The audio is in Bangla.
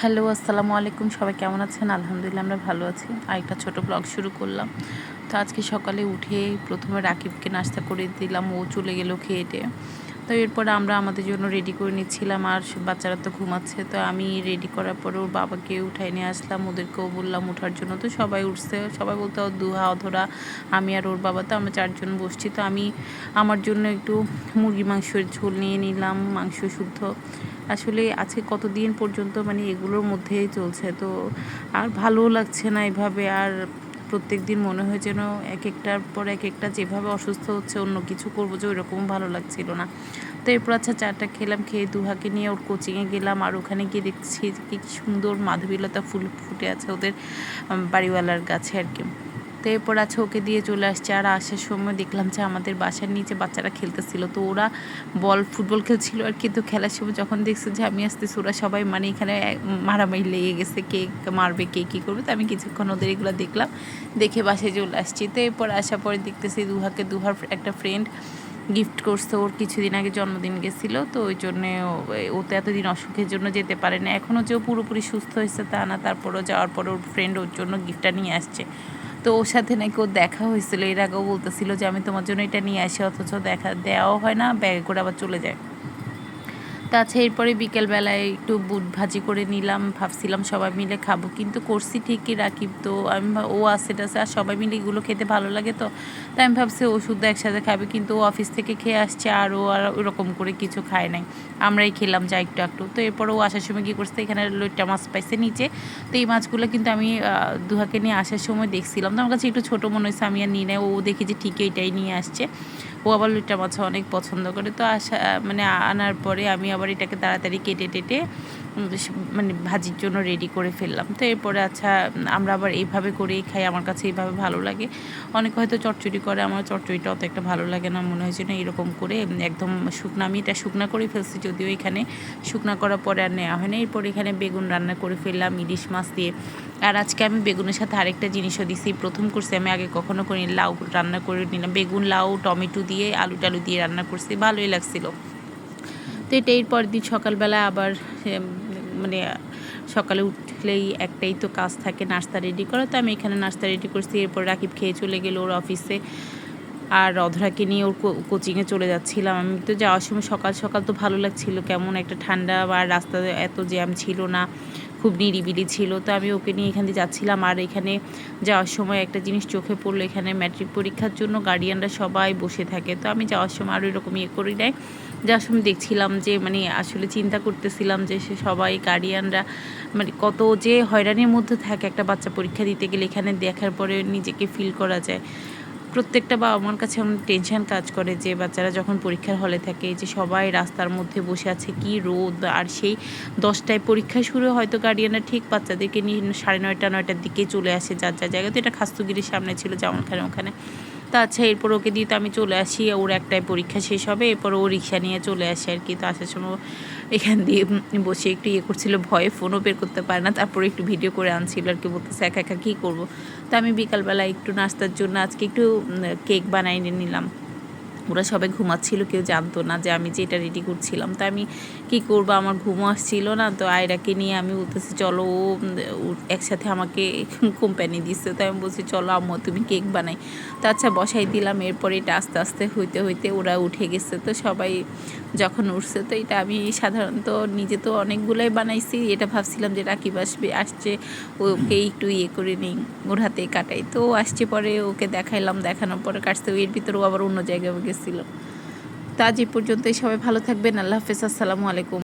হ্যালো, আসসালামু আলাইকুম। সবাই কেমন আছেন? আলহামদুলিল্লাহ, আমরা ভালো আছি। আরেকটা ছোট ব্লগ শুরু করলাম। তো আজকে সকালে উঠে প্রথমে রাকিবকে নাস্তা করে দিলাম। ও চলে গেল খেয়েটে তো এরপরে আমরা আমাদের জন্য রেডি করে নিচ্ছিলাম আর বাচ্চারা তো ঘুমাচ্ছে। তো আমি রেডি করার পরে ওর বাবাকে উঠাই নিয়ে আসলাম। ওদেরকেও বললাম ওঠার জন্য। তো সবাই উঠছে। সবাই বলতে দুহা অধরা আমি আর ওর বাবা তো আমরা চারজন বসছি। তো আমি আমার জন্য একটু মুরগি মাংসের ঝোল নিয়ে নিলাম, মাংস শুদ্ধ। আসলে আজকে কতদিন পর্যন্ত মানে এগুলোর মধ্যেই চলছে। তো আর ভালোও লাগছে না এভাবে। আর প্রত্যেক দিন মনে হয় যেন এক একটার পর এক একটা যেভাবে অসুস্থ হচ্ছে, অন্য কিছু করব যে ওইরকম ভালো লাগছিল না। তো এরপর আচ্ছা চাটা খেলাম, খেয়ে দুহাকে নিয়ে ওর কোচিংয়ে গেলাম আর ওখানে গিয়ে দেখছি কি সুন্দর মাধবীলতা ফুল ফুটে আছে ওদের বাড়িওয়ালার গাছে আর কি। তো এরপর আছে ওকে দিয়ে চলে আসছে। আর আসার সময় দেখলাম যে আমাদের বাসার নিচে বাচ্চারা খেলতেছিল। তো ওরা বল, ফুটবল খেলছিল আর কিন্তু খেলার সময় যখন দেখছে যে আমি আসতেছি, ওরা সবাই মানে এখানে মারামারি লেগে গেছে, কে মারবে, কে কী করবে। তো আমি কিছুক্ষণ ওদের এগুলো দেখলাম, দেখে বাসায় চলে আসছি। তো এরপর আসার পরে দেখতেছি দুহাকে দুহার একটা ফ্রেন্ড গিফট করছে। ওর কিছুদিন আগে জন্মদিন গেছিল। তো ওই জন্যে ও তো এতদিন অসুখের জন্য যেতে পারে না। এখনও যে পুরোপুরি সুস্থ হয়েছে তা না। তারপরও যাওয়ার পর ওর ফ্রেন্ড ওর জন্য গিফটটা নিয়ে আসছে। তো ওর সাথে নাকি ওর দেখা হয়েছিল? এর আগেও বলতেছিল যে আমি তোমার জন্য এটা নিয়ে আসি, অথচ দেখা, দেওয়াও হয় না, ব্যাগে করে আবার চলে যায়। তাছাড়া এরপরে বিকেলবেলায় একটু বুট ভাজি করে নিলাম, ভাবছিলাম সবাই মিলে খাব, কিন্তু করছি ঠিকই রাখি তো, আমি ও আছে টাসে আর সবাই মিলে এগুলো খেতে ভালো লাগে তো, তাই আমি ভাবছি ও শুদ্ধ একসাথে খাবে, কিন্তু ও অফিস থেকে খেয়ে আসছে, আর ও আর ওরকম করে কিছু খায় নাই, আমরাই খেলাম যা একটু একটু তো এরপর ও আসার সময় কী করছে, এখানে লইটা মাছ পাইছে নিচে, তো এই মাছগুলো কিন্তু আমি দুহাকে নিয়ে আসার সময় দেখছিলাম, তো আমার কাছে একটু ছোটো মনে হয়েছে, আমি আর নিয়ে নেয় ও দেখি যে ঠিক এটাই নিয়ে আসছে ও আবার মাছ অনেক পছন্দ করে। তো আসা মানে আনার পরে আমি আবার এটাকে তাড়াতাড়ি কেটে টেটে মানে ভাজির জন্য রেডি করে ফেললাম। তো এরপরে আচ্ছা আমরা আবার এইভাবে করেই খাই, আমার কাছে এইভাবে ভালো লাগে। অনেক হয়তো চটচড়ি করে, আমার চটচড়িটা অত একটা ভালো লাগে না, মনে হয়েছে না এরকম করে একদম শুকনা, আমি এটা শুকনা করে ফেলছি, যদিও এখানে শুকনা করার পরে আর নেওয়া হয় না এরপর এখানে বেগুন রান্না করে ফেললাম, ইলিশ মাছ দিয়ে। আর আজকে আমি বেগুনের সাথে আরেকটা জিনিসও দিছি, প্রথম করছি আমি আগে কখনো করি লাউ রান্না করে নিলাম। বেগুন, লাউ, টমেটো দিয়ে, আলু টালু দিয়ে রান্না করছি, ভালোই লাগছিল। তো এটা এরপর দিন সকালবেলা আবার মানে সকালে উঠলেই একটাই তো কাজ থাকে, নাস্তা রেডি করা। তো আমি এখানে নাস্তা রেডি করছি, এরপর রাকিব খেয়ে চলে গেল ওর অফিসে আর অধরাকে নিয়ে ওর কোচিংয়ে চলে যাচ্ছিলাম। আমি তো যাওয়ার সময় সকাল সকাল তো ভালো লাগছিল, কেমন একটা ঠান্ডা বা রাস্তা এত জ্যাম ছিল না। খুব নিরিবিলি ছিল। তো আমি ওকে নিয়ে এখান দিয়ে যাচ্ছিলাম আর এখানে যাওয়ার সময় একটা জিনিস চোখে পড়ল, এখানে ম্যাট্রিক পরীক্ষার জন্য গার্ডিয়ানরা সবাই বসে থাকে। তো আমি যাওয়ার সময় আরও এরকম ইয়ে করি নাই। যাওয়ার সময় দেখছিলাম যে মানে আসলে চিন্তা করতেছিলাম যে, সে সবাই গার্ডিয়ানরা মানে কত যে হয়রানির মধ্যে থাকে একটা বাচ্চা পরীক্ষা দিতে গেলে, এখানে দেখার পরে নিজেকে ফিল করা যায়। প্রত্যেকটা বাবা মার কাছে এমন টেনশন কাজ করে যে বাচ্চারা যখন পরীক্ষার হলে থাকে, যে সবাই রাস্তার মধ্যে বসে আছে, কি রোদ আর সেই দশটায় পরীক্ষা শুরু হয়তো গার্ডিয়ানরা ঠিক বাচ্চাদেরকে নিয়ে সাড়ে নয়টা, নয়টার দিকে চলে আসে যার যার জায়গায়। তো এটা খাস্তুগিরির সামনে ছিল যেমন ওখানে ওখানে। তা আচ্ছা এরপর ওকে দিয়ে তো আমি চলে আসি, ওর একটাই পরীক্ষা শেষ হবে, এরপর ও রিক্সা নিয়ে চলে আসে আর কি। তো আসার সময় এখান দিয়ে বসে একটু ইয়ে করছিল, ভয়ে ফোনও বের করতে পারে না, তারপরে একটু ভিডিও করে আনছিল আর কি, বলতেছে, একা একা কী করব? তা আমি বিকালবেলা একটু নাস্তার জন্য আজকে একটু কেক বানাই নিলাম। ওরা সবাই ঘুমাচ্ছিল, কেউ জানতো না যে আমি যে এটা রেডি করছিলাম। তো আমি কি করব? আমার ঘুমও আসছিল না। তো আয়রাকে নিয়ে আমি বলতেছি, চলো, ও একসাথে আমাকে কোম্পানি দিচ্ছে। তো আমি বলছি, চলো আম্মু, তুমি কেক বানাই। তো আচ্ছা বসাই দিলাম। এরপরে এটা আস্তে আস্তে হইতে হইতে ওরা উঠে গেছে। তো সবাই যখন উঠছে, তো এটা আমি সাধারণত নিজে তো অনেকগুলোই বানাইছি। এটা ভাবছিলাম যে রাকিব আসবে, আসছে, ওকে একটু ইয়ে করে নিই, ওর হাতে কাটাই। তো আসছে পরে, ওকে দেখাইলাম, দেখানোর পরে কাটছে। এর ভিতরেও আবার অন্য জায়গায় গেছিল তা আজ এই পর্যন্তই। সবাই ভালো থাকবেন। আল্লাহ হাফেজ। আসসালামু আলাইকুম।